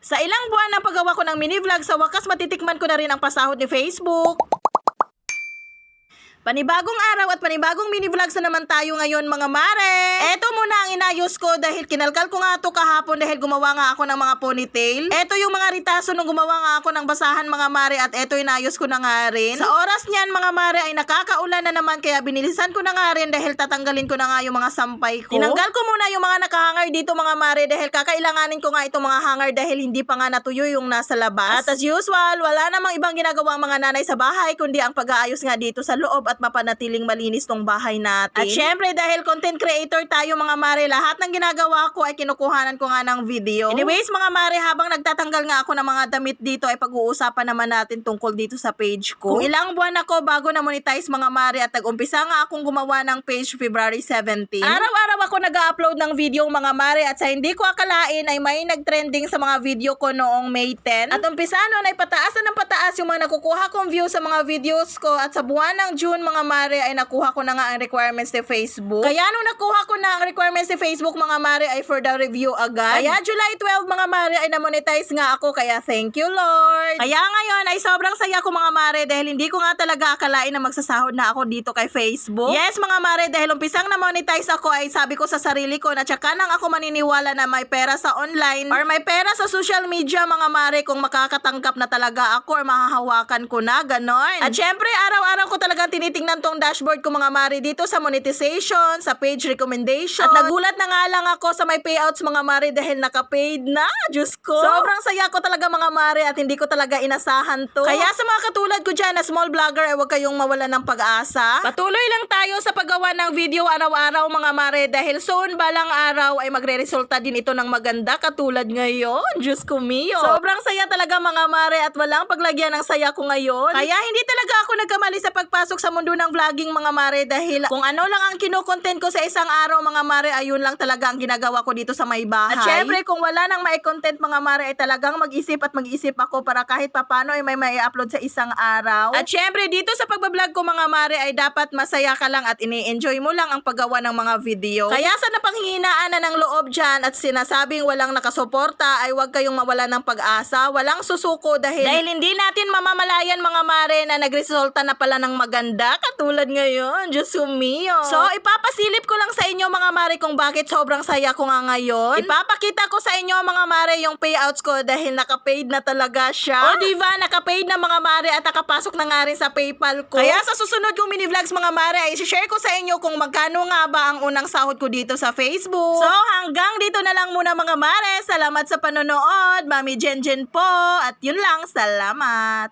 Sa ilang buwan ng paggawa ko ng mini vlog, sa wakas matitikman ko na rin ang pasahod ni Facebook. Panibagong araw at panibagong mini vlogs na naman tayo ngayon mga mare. Eto muna ang inayos ko dahil kinalkal ko nga to kahapon dahil gumawa nga ako ng mga ponytail. Eto yung mga ritaso nung gumawa nga ako ng basahan mga mare at eto inayos ko na nga rin. Sa oras niyan mga mare ay nakakaulan na naman kaya binilisan ko na nga rin dahil tatanggalin ko na nga yung mga sampay ko. Tinanggal ko muna yung mga nakahangar dito mga mare dahil kakailanganin ko nga itong mga hanger dahil hindi pa nga natuyo yung nasa labas. At as usual, wala namang ibang ginagawa mga nanay sa bahay kundi ang pag-aayos nga dito sa loob at mapanatiling malinis tong bahay natin. At syempre dahil content creator tayo mga mare, lahat ng ginagawa ko ay kinukuhanan ko nga ng video. Anyways mga mare, habang nagtatanggal nga ako ng mga damit dito ay pag-uusapan naman natin tungkol dito sa page ko. Kung ilang buwan ako bago na monetize mga mare at nag-umpisa nga akong gumawa ng page February 17. Araw-araw ako nag-upload ng video mga mare at sa hindi ko akalain ay may nag-trending sa mga video ko noong May 10. At umpisa noon ay pataas na ng pataas yung mga nakukuha kong views sa mga videos ko at sa buwan ng June mga mare ay nakuha ko na nga ang requirements ni Facebook. Kaya nung nakuha ko na ang requirements ni Facebook mga mare ay for the review agad. Kaya July 12 mga mare ay na-monetize nga ako kaya thank you Lord. Kaya ngayon ay sobrang saya ko mga mare dahil hindi ko nga talaga akalain na magsasahod na ako dito kay Facebook. Yes mga mare dahil umpisang na-monetize ako ay sabi ko sa sarili ko na tsaka nang ako maniniwala na may pera sa online or may pera sa social media mga mare kung makakatanggap na talaga ako or mahahawakan ko na ganon. At syempre araw-araw ko talagang tinitingnan tong dashboard ko mga mare dito sa monetization, sa page recommendation. At nagulat na nga lang ako sa may payouts mga mare dahil naka-paid na. Diyos ko. Sobrang saya ko talaga mga mare at hindi ko talaga inasahan to. Kaya sa mga katulad ko dyan na small vlogger ay huwag kayong mawala ng pag-asa. Patuloy lang tayo sa paggawa ng video araw-araw mga mare dahil soon balang araw ay magre-resulta din ito ng maganda katulad ngayon. Diyos ko mio. Sobrang saya talaga mga mare at walang paglagyan ng saya ko ngayon. Kaya hindi talaga ako nagkamali sa pagpasok sa mundo ng vlogging mga mare dahil kung ano lang ang kinukontent ko sa isang araw mga mare ayun lang talaga ang ginagawa ko dito sa may bahay. At syempre kung wala nang may content mga mare ay talagang mag-isip at mag-isip ako para kahit papano ay may may upload sa isang araw. At syempre dito sa pagbablog ko mga mare ay dapat masaya ka lang at ini-enjoy mo lang ang paggawa ng mga video. Kaya sa napanghihinaan na ng loob dyan at sinasabing walang nakasuporta ay huwag kayong mawala ng pag-asa, walang susuko dahil dahil hindi natin mamamalayan mga mare na nagresulta na pala ng maganda katulad ngayon. Diyos mio. So ipapasilip ko lang sa inyo mga mare kung bakit sobrang saya ko nga ngayon. Ipapakita ko sa inyo mga mare yung payouts ko dahil naka-paid na talaga siya. O diba, naka-paid na mga mare at nakapasok na nga rin sa PayPal ko. Kaya sa susunod kong mini vlogs mga mare ay share ko sa inyo kung magkano nga ba ang unang sahod ko dito sa Facebook. So hanggang dito na lang muna mga mare. Salamat sa panonood. Mami Jen Jen po. At yun lang. Salamat.